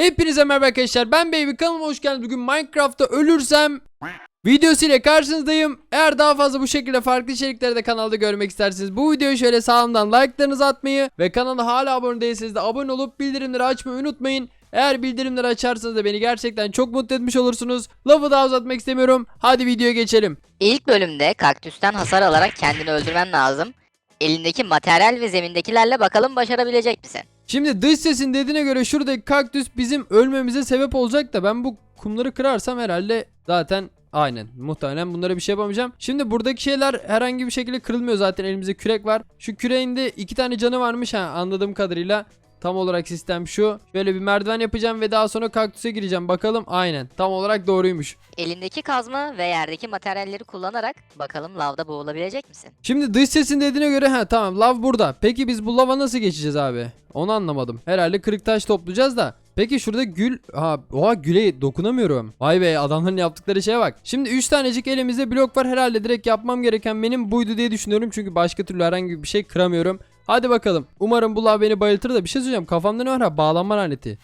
Hepinize merhaba arkadaşlar ben Baby kanalıma hoş geldiniz. Bugün Minecraft'ta ölürsem videosu ile karşınızdayım. Eğer daha fazla bu şekilde farklı içerikleri de kanalda görmek isterseniz bu videoyu şöyle sağımdan like'larınızı atmayı ve kanala hala abone değilseniz de abone olup bildirimleri açmayı unutmayın. Eğer bildirimleri açarsanız da beni gerçekten çok mutlu etmiş olursunuz. Lafı daha uzatmak istemiyorum. Hadi videoya geçelim. İlk bölümde kaktüsten hasar alarak kendini öldürmen lazım. Elindeki materyal ve zemindekilerle bakalım başarabilecek misin? Şimdi dış sesin dediğine göre şuradaki kaktüs bizim ölmemize sebep olacak da ben bu kumları kırarsam herhalde zaten aynen muhtemelen bunlara bir şey yapamayacağım. Şimdi buradaki şeyler herhangi bir şekilde kırılmıyor zaten elimizde kürek var. Şu küreğin de iki tane canı varmış ha anladığım kadarıyla. Tam olarak sistem şu. Şöyle bir merdiven yapacağım ve daha sonra kaktüse gireceğim. Bakalım aynen. Tam olarak doğruymuş. Elindeki kazma ve yerdeki materyalleri kullanarak bakalım lavda boğulabilecek misin? Şimdi dış sesin dediğine göre ha tamam lav burada. Peki biz bu lava nasıl geçeceğiz abi? Onu anlamadım. Herhalde kırık taş toplayacağız da. Peki şurada gül ha oha güle dokunamıyorum. Vay be adamların yaptıkları şeye bak. Şimdi 3 tanecik elimizde blok var herhalde direkt yapmam gereken benim buydu diye düşünüyorum. Çünkü başka türlü herhangi bir şey kıramıyorum. Hadi bakalım. Umarım bu lav beni bayıltır da bir şey söyleyeceğim. Kafamda ne var ha? Bağlanma laneti.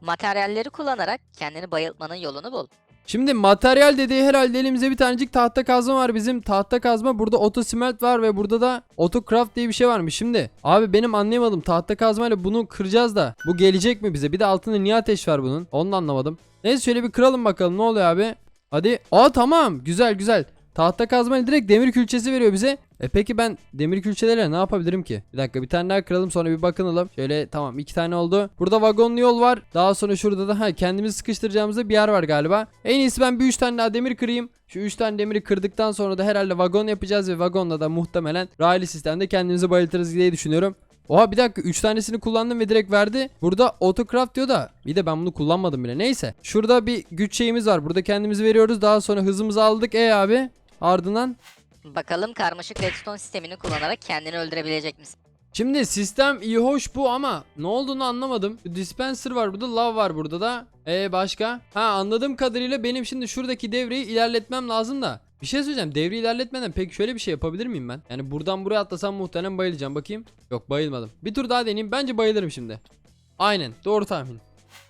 Materyalleri kullanarak kendini bayıltmanın yolunu bul. Şimdi materyal dediği herhalde elimizde bir tanecik tahta kazma var bizim. Tahta kazma burada otosmelt var ve burada da autocraft diye bir şey varmış. Şimdi abi benim anlayamadım tahta kazmayla bunu kıracağız da bu gelecek mi bize? Bir de altında niye ateş var bunun? Onu da anlamadım. Neyse şöyle bir kıralım bakalım ne oluyor abi. Hadi. Aa tamam güzel güzel. Tahta kazmayla direkt demir külçesi veriyor bize. E peki ben demir külçelerle ne yapabilirim ki? Bir dakika bir tane daha kıralım sonra bir bakınalım. Şöyle tamam iki tane oldu. Burada vagonlu yol var. Daha sonra şurada da ha kendimizi sıkıştıracağımızda bir yer var galiba. En iyisi ben bir üç tane daha demir kırayım. Şu 3 tane demiri kırdıktan sonra da herhalde vagon yapacağız ve vagonla da muhtemelen raylı sistemde kendimizi bayıltırız diye düşünüyorum. Oha bir dakika 3 tanesini kullandım ve direkt verdi. Burada autocraft diyor da bir de ben bunu kullanmadım bile. Neyse. Şurada bir güç şeyimiz var. Burada kendimizi veriyoruz. Daha sonra hızımızı aldık. E abi. Ardından Bakalım karmaşık redstone sistemini kullanarak kendini öldürebilecek misin? Şimdi sistem iyi hoş bu ama ne olduğunu anlamadım. Dispenser var burada, lav var burada da. E başka? Ha anladığım kadarıyla benim şimdi şuradaki devreyi ilerletmem lazım da. Bir şey söyleyeceğim. Devreyi ilerletmeden pek şöyle bir şey yapabilir miyim ben? Yani buradan buraya atlasam muhtemelen bayılacağım. Bakayım. Yok bayılmadım. Bir tur daha deneyeyim. Bence bayılırım şimdi. Aynen. Doğru tahmin.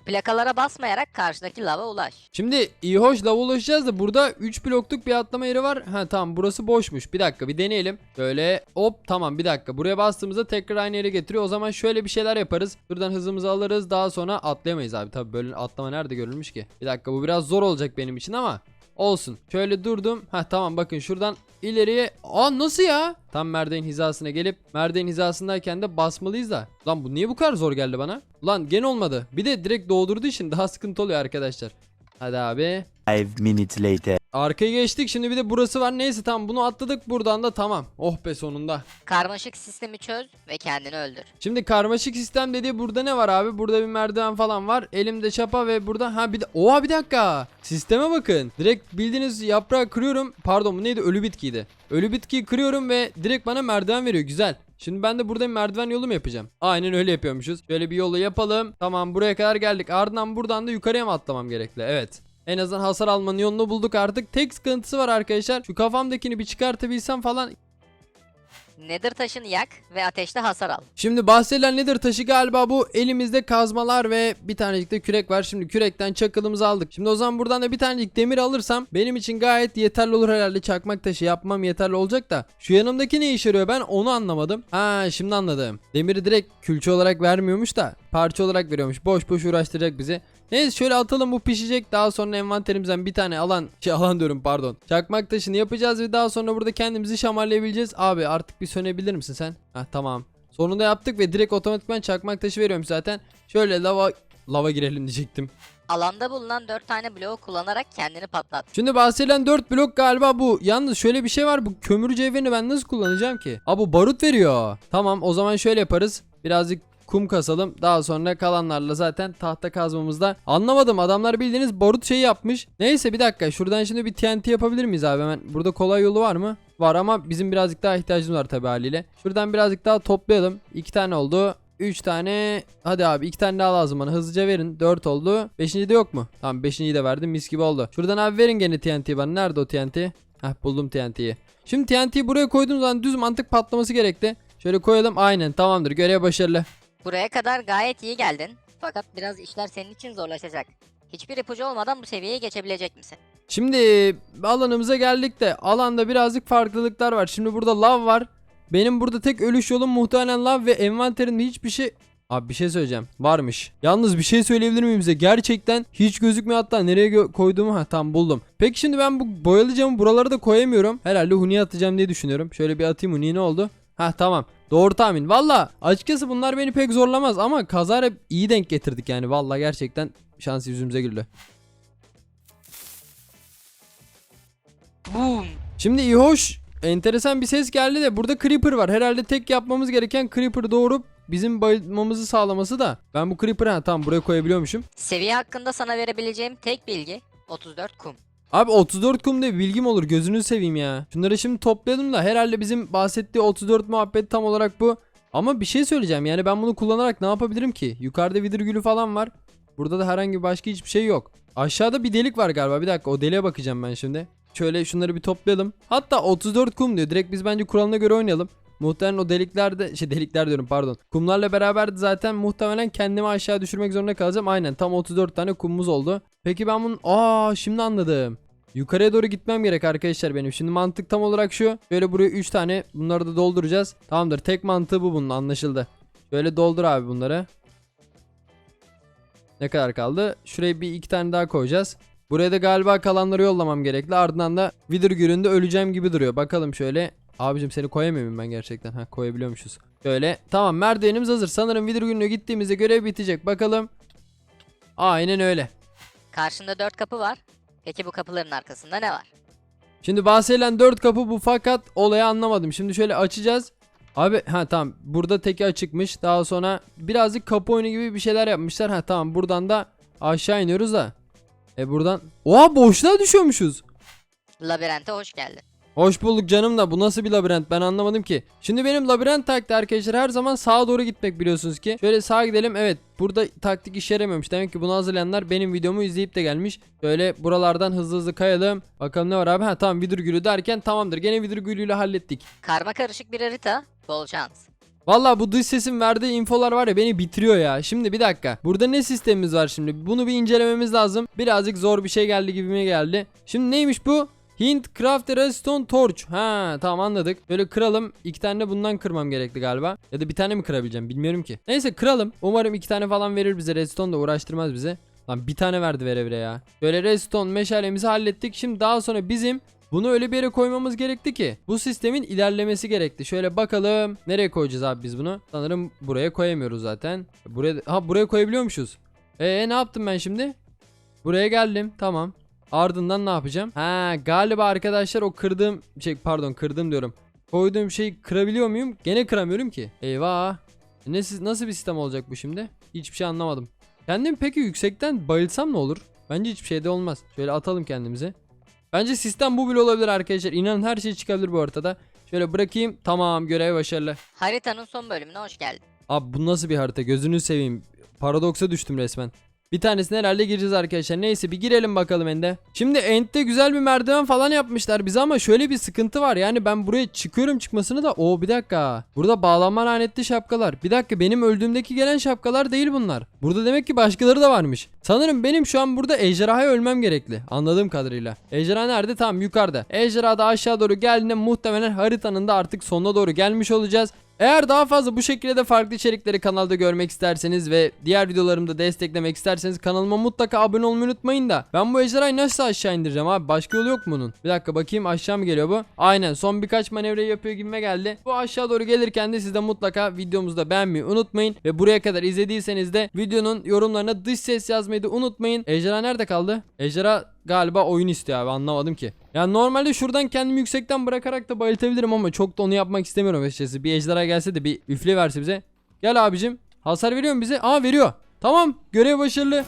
Plakalara basmayarak karşıdaki lava ulaş. Şimdi iyi hoş lava ulaşacağız da burada 3 blokluk bir atlama yeri var. Ha tamam burası boşmuş. Bir dakika bir deneyelim. Böyle hop tamam bir dakika. Buraya bastığımızda tekrar aynı yere getiriyor. O zaman şöyle bir şeyler yaparız. Buradan hızımızı alırız. Daha sonra atlayamayız abi. Tabii böyle atlama nerede görülmüş ki? Bir dakika bu biraz zor olacak benim için ama olsun. Şöyle durdum. Ha tamam bakın şuradan ileriye. Aa nasıl ya? Tam merdiven hizasına gelip merdiven hizasındayken de basmalıyız da. Lan bu niye bu kadar zor geldi bana? Lan gene olmadı. Bir de direkt doğdurduğu için daha sıkıntı oluyor arkadaşlar. Hadi abi. Five minutes later. Arkaya geçtik. Şimdi bir de burası var. Neyse tamam bunu atladık. Buradan da tamam. Oh be sonunda. Karmaşık sistemi çöz ve kendini öldür. Şimdi karmaşık sistem dediği burada ne var abi? Burada bir merdiven falan var. Elimde çapa ve burada ha bir de oha bir dakika. Sisteme bakın. Direkt bildiğiniz yaprağı kırıyorum. Pardon bu neydi? Ölü bitkiydi. Ölü bitkiyi kırıyorum ve direkt bana merdiven veriyor. Güzel. Şimdi ben de burada merdiven yolu mu yapacağım? Aynen öyle yapıyormuşuz. Şöyle bir yolu yapalım. Tamam buraya kadar geldik. Ardından buradan da yukarıya mı atlamam gerekli? Evet. En azından hasar almanın yolunu bulduk artık. Tek sıkıntısı var arkadaşlar. Şu kafamdakini bir çıkartabilsem falan Nether taşını yak ve ateşte hasar al. Şimdi bahsedilen nedir taşı galiba bu elimizde kazmalar ve bir tanecik de kürek var. Şimdi kürekten çakılımızı aldık. Şimdi o zaman buradan da bir tanecik demir alırsam benim için gayet yeterli olur herhalde. Çakmak taşı yapmam yeterli olacak da. Şu yanımdaki ne işe yarıyor ben onu anlamadım. Ha şimdi anladım. Demiri direkt külçe olarak vermiyormuş da parça olarak veriyormuş. Boş boş uğraştıracak bizi. Neyse şöyle atalım bu pişecek. Daha sonra envanterimizden bir tane alan şey alan diyorum pardon. Çakmak taşını yapacağız ve daha sonra burada kendimizi şamarlayabileceğiz. Abi artık bir sönebilir misin sen? Heh tamam. Sonunda yaptık ve direkt otomatikman çakmak taşı veriyorum zaten. Şöyle lava lava girelim diyecektim. Alanda bulunan 4 tane bloğu kullanarak kendini patlat. Şimdi bahsedilen 4 blok galiba bu. Yalnız şöyle bir şey var. Bu kömür cevherini ben nasıl kullanacağım ki? Aa bu barut veriyor. Tamam o zaman şöyle yaparız. Birazcık kum kasalım. Daha sonra kalanlarla zaten tahta kazmamızda. Anlamadım adamlar bildiğiniz barut şeyi yapmış. Neyse bir dakika şuradan şimdi bir TNT yapabilir miyiz abi hemen? Burada kolay yolu var mı? Var ama bizim birazcık daha ihtiyacımız var tabi haliyle. Şuradan birazcık daha toplayalım. 2 tane oldu. 3 tane hadi abi 2 tane daha lazım bana hızlıca verin 4 oldu 5. de yok mu tamam 5.yi de verdim mis gibi oldu şuradan abi verin gene TNT bana nerede o TNT Heh buldum TNT'yi şimdi TNT'yi buraya koyduğum zaman düz mantık patlaması gerekti şöyle koyalım aynen tamamdır görev başarılı Buraya kadar gayet iyi geldin. Fakat biraz işler senin için zorlaşacak. Hiçbir ipucu olmadan bu seviyeye geçebilecek misin? Şimdi alanımıza geldik de alanda birazcık farklılıklar var. Şimdi burada lav var. Benim burada tek ölüş yolum muhtemelen lav ve envanterimde hiçbir şey... Abi bir şey söyleyeceğim. Varmış. Yalnız bir şey söyleyebilir miyim size? Gerçekten hiç gözükmüyor hatta nereye koyduğumu ha tam buldum. Peki şimdi ben bu boyalı camı buralara da koyamıyorum. Herhalde huniye atacağım diye düşünüyorum. Şöyle bir atayım huniye ne oldu? Ha tamam. Doğru tahmin. Valla açıkçası bunlar beni pek zorlamaz ama kazara hep iyi denk getirdik yani. Valla gerçekten şans yüzümüze güldü. Boom! Şimdi iyi hoş enteresan bir ses geldi de burada Creeper var. Herhalde tek yapmamız gereken Creeper doğurup bizim bayılmamızı sağlaması da. Ben bu Creeper'ı ha tamam buraya koyabiliyormuşum. Seviye hakkında sana verebileceğim tek bilgi 34 kum. Abi 34 kum bir bilgim olur gözünü seveyim ya. Şunları şimdi topladım da herhalde bizim bahsettiği 34 muhabbet tam olarak bu. Ama bir şey söyleyeceğim yani ben bunu kullanarak ne yapabilirim ki? Yukarıda vidir gülü falan var. Burada da herhangi başka hiçbir şey yok. Aşağıda bir delik var galiba bir dakika o deliğe bakacağım ben şimdi. Şöyle şunları bir toplayalım. Hatta 34 kum diyor. Direkt biz bence kuralına göre oynayalım. Muhtemelen o deliklerde şey delikler diyorum pardon. Kumlarla beraber zaten muhtemelen kendimi aşağı düşürmek zorunda kalacağım. Aynen tam 34 tane kumumuz oldu. Peki ben bunun aa şimdi anladım. Yukarıya doğru gitmem gerek arkadaşlar benim. Şimdi mantık tam olarak şu. Böyle buraya 3 tane bunları da dolduracağız. Tamamdır. Tek mantığı bu bunun anlaşıldı. Şöyle doldur abi bunları. Ne kadar kaldı? Şuraya bir iki tane daha koyacağız. Buraya da galiba kalanları yollamam gerekli. Ardından da Wither Gülü'nde öleceğim gibi duruyor. Bakalım şöyle. Abicim seni koyamıyor muyum ben gerçekten? Ha koyabiliyormuşuz. Şöyle. Tamam merdivenimiz hazır. Sanırım Wither Gülü'ne gittiğimizde görev bitecek. Bakalım. Aynen öyle. Karşında 4 kapı var. Peki bu kapıların arkasında ne var? Şimdi bahsedilen 4 kapı bu fakat olayı anlamadım. Şimdi şöyle açacağız. Abi ha tamam burada teki açıkmış. Daha sonra birazcık kapı oyunu gibi bir şeyler yapmışlar. Ha tamam buradan da aşağı iniyoruz da. E buradan Oha boşluğa düşüyormuşuz. Labirente hoş geldin. Hoş bulduk canım da bu nasıl bir labirent ben anlamadım ki. Şimdi benim labirent taktiği arkadaşlar her zaman sağa doğru gitmek biliyorsunuz ki. Şöyle sağa gidelim evet burada taktik işe yaramıyormuş. Demek ki bunu hazırlayanlar benim videomu izleyip de gelmiş. Şöyle buralardan hızlı hızlı kayalım. Bakalım ne var abi ha tamam vidur gülü derken tamamdır gene vidur gülüyle hallettik. Karma karışık bir harita. Bol şans. Valla bu dış sesin verdiği infolar var ya beni bitiriyor ya. Şimdi bir dakika. Burada ne sistemimiz var şimdi? Bunu bir incelememiz lazım. Birazcık zor bir şey geldi gibime geldi. Şimdi neymiş bu? Hint Craft Redstone Torch. Ha tamam anladık. Böyle kıralım. İki tane bundan kırmam gerekli galiba. Ya da bir tane mi kırabileceğim bilmiyorum ki. Neyse kıralım. Umarım iki tane falan verir bize. Redstone da uğraştırmaz bize. Lan bir tane verdi vere vere ya. Böyle redstone meşalemizi hallettik. Şimdi daha sonra bizim bunu öyle bir yere koymamız gerekti ki. Bu sistemin ilerlemesi gerekti. Şöyle bakalım. Nereye koyacağız abi biz bunu? Sanırım buraya koyamıyoruz zaten. Buraya ha buraya koyabiliyormuşuz. Ee ne yaptım ben şimdi? Buraya geldim. Tamam. Ardından ne yapacağım? Ha galiba arkadaşlar o kırdığım şey pardon kırdım diyorum. Koyduğum şeyi kırabiliyor muyum? Gene kıramıyorum ki. Eyvah. Ne, nasıl bir sistem olacak bu şimdi? Hiçbir şey anlamadım. Kendim peki yüksekten bayılsam ne olur? Bence hiçbir şey de olmaz. Şöyle atalım kendimizi. Bence sistem bu bile olabilir arkadaşlar. İnanın her şey çıkabilir bu ortada. Şöyle bırakayım. Tamam görev başarılı. Haritanın son bölümüne hoş geldin. Abi bu nasıl bir harita? Gözünü seveyim. Paradoksa düştüm resmen. Bir tanesine herhalde gireceğiz arkadaşlar. Neyse bir girelim bakalım Ende. Şimdi End'de güzel bir merdiven falan yapmışlar bize ama şöyle bir sıkıntı var. Yani ben buraya çıkıyorum çıkmasını da o bir dakika. Burada bağlanma lanetli şapkalar. Bir dakika benim öldüğümdeki gelen şapkalar değil bunlar. Burada demek ki başkaları da varmış. Sanırım benim şu an burada ejderhaya ölmem gerekli. Anladığım kadarıyla. Ejderha nerede? Tam yukarıda. Ejderha da aşağı doğru geldiğinde muhtemelen haritanın da artık sonuna doğru gelmiş olacağız. Eğer daha fazla bu şekilde de farklı içerikleri kanalda görmek isterseniz ve diğer videolarımı da desteklemek isterseniz kanalıma mutlaka abone olmayı unutmayın da. Ben bu ejderhayı nasıl aşağı indireceğim abi? Başka yolu yok mu bunun? Bir dakika bakayım aşağı mı geliyor bu? Aynen son birkaç manevrayı yapıyor gibime geldi. Bu aşağı doğru gelirken de siz de mutlaka videomuzu da beğenmeyi unutmayın. Ve buraya kadar izlediyseniz de videonun yorumlarına dış ses yazmayı da unutmayın. Ejderha nerede kaldı? Ejderha galiba oyun istiyor abi anlamadım ki. Yani normalde şuradan kendimi yüksekten bırakarak da bayıltabilirim ama çok da onu yapmak istemiyorum açıkçası. Bir ejderha gelse de bir üfle verse bize. Gel abicim. Hasar veriyor mu bize? Aa veriyor. Tamam görev başarılı.